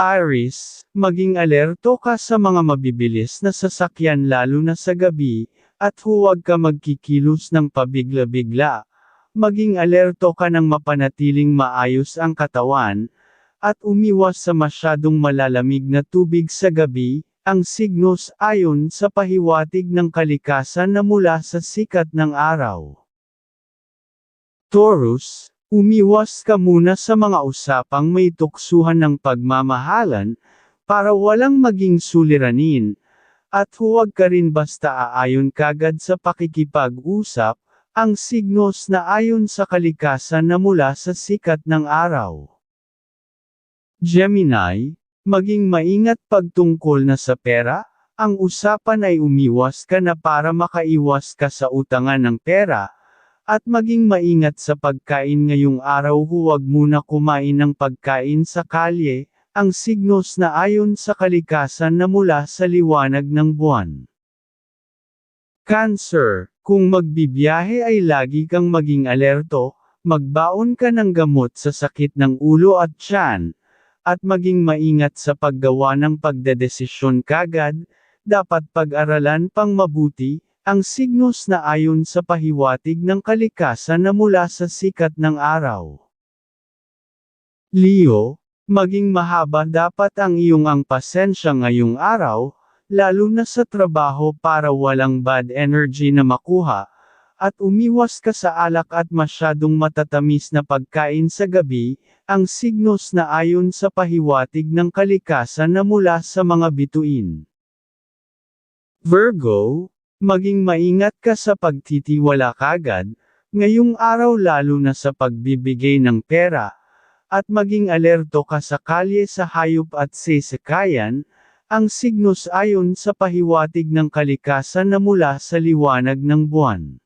Aris, maging alerto ka sa mga mabibilis na sasakyan lalo na sa gabi, at huwag ka magkikilos ng pabigla-bigla. Maging alerto ka ng mapanatiling maayos ang katawan, at umiwas sa masyadong malalamig na tubig sa gabi, ang signos ayon sa pahiwatig ng kalikasan na mula sa sikat ng araw. Taurus, umiwas ka muna sa mga usapang may tuksuhan ng pagmamahalan, para walang maging suliranin, at huwag ka rin basta aayon kagad sa pakikipag-usap, ang signos na ayon sa kalikasan na mula sa sikat ng araw. Gemini, maging maingat pagtungkol na sa pera, ang usapan ay umiwas ka na para makaiwas ka sa utangan ng pera, at maging maingat sa pagkain ngayong araw huwag muna kumain ng pagkain sa kalye, ang signos na ayon sa kalikasan na mula sa liwanag ng buwan. Cancer, kung magbibiyahe ay lagi kang maging alerto, magbaon ka ng gamot sa sakit ng ulo at tiyan, at maging maingat sa paggawa ng pagdedesisyon kagad, dapat pag-aralan pang mabuti, ang signos na ayon sa pahiwatig ng kalikasan na mula sa sikat ng araw. Leo, maging mahaba dapat ang iyong ang pasensya ngayong araw, lalo na sa trabaho para walang bad energy na makuha, at umiwas ka sa alak at masyadong matatamis na pagkain sa gabi, ang signos na ayon sa pahiwatig ng kalikasan na mula sa mga bituin. Virgo, Maging maingat ka sa pagtitiwala kagad, ngayong araw lalo na sa pagbibigay ng pera, at maging alerto ka sa kalye sa hayop at sesekayan, ang signos ayon sa pahiwatig ng kalikasan na mula sa liwanag ng buwan.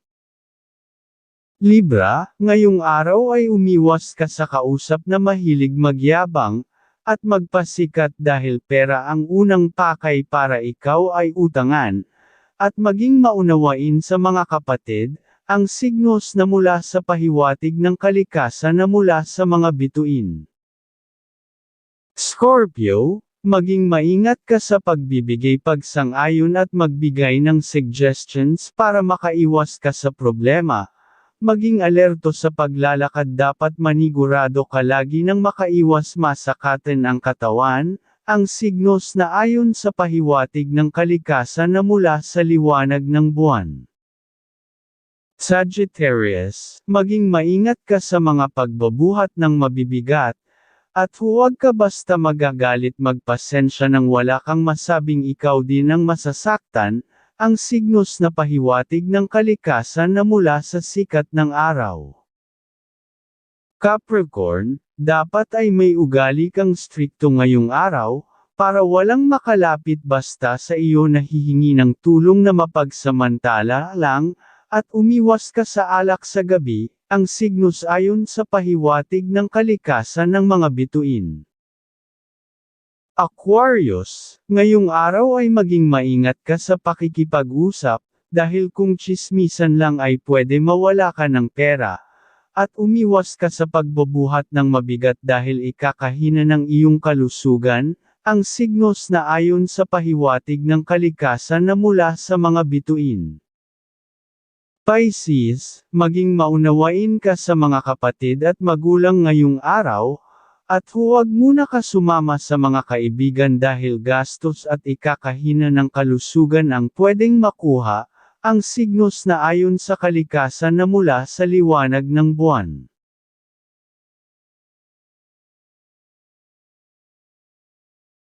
Libra, ngayong araw ay umiwas ka sa kausap na mahilig magyabang, at magpasikat dahil pera ang unang pakay para ikaw ay utangan, at maging maunawain sa mga kapatid, ang signos na mula sa pahiwatig ng kalikasan na mula sa mga bituin. Scorpio, maging maingat ka sa pagbibigay pagsang-ayon at magbigay ng suggestions para makaiwas ka sa problema. Maging alerto sa paglalakad dapat manigurado ka lagi ng makaiwas masakatan ang katawan, ang signos na ayon sa pahiwatig ng kalikasan na mula sa liwanag ng buwan. Sagittarius, maging maingat ka sa mga pagbabuhat ng mabibigat, at huwag ka basta magagalit magpasensya nang wala kang masabing ikaw din ang masasaktan, ang signos na pahiwatig ng kalikasan na mula sa sikat ng araw. Capricorn, dapat ay may ugali kang strikto ngayong araw, para walang makalapit basta sa iyo na hihingi ng tulong na mapagsamantala lang, at umiwas ka sa alak sa gabi, ang signos ayon sa pahiwatig ng kalikasan ng mga bituin. Aquarius, ngayong araw ay maging maingat ka sa pakikipag-usap, dahil kung chismisan lang ay pwede mawala ka ng pera, at umiwas ka sa pagbubuhat ng mabigat dahil ikakahina ng iyong kalusugan, ang signos na ayon sa pahiwatig ng kalikasan na mula sa mga bituin. Pisces, maging maunawain ka sa mga kapatid at magulang ngayong araw, at huwag muna ka sumama sa mga kaibigan dahil gastos at ikakahina ng kalusugan ang pwedeng makuha, ang signos na ayon sa kalikasan na mula sa liwanag ng buwan.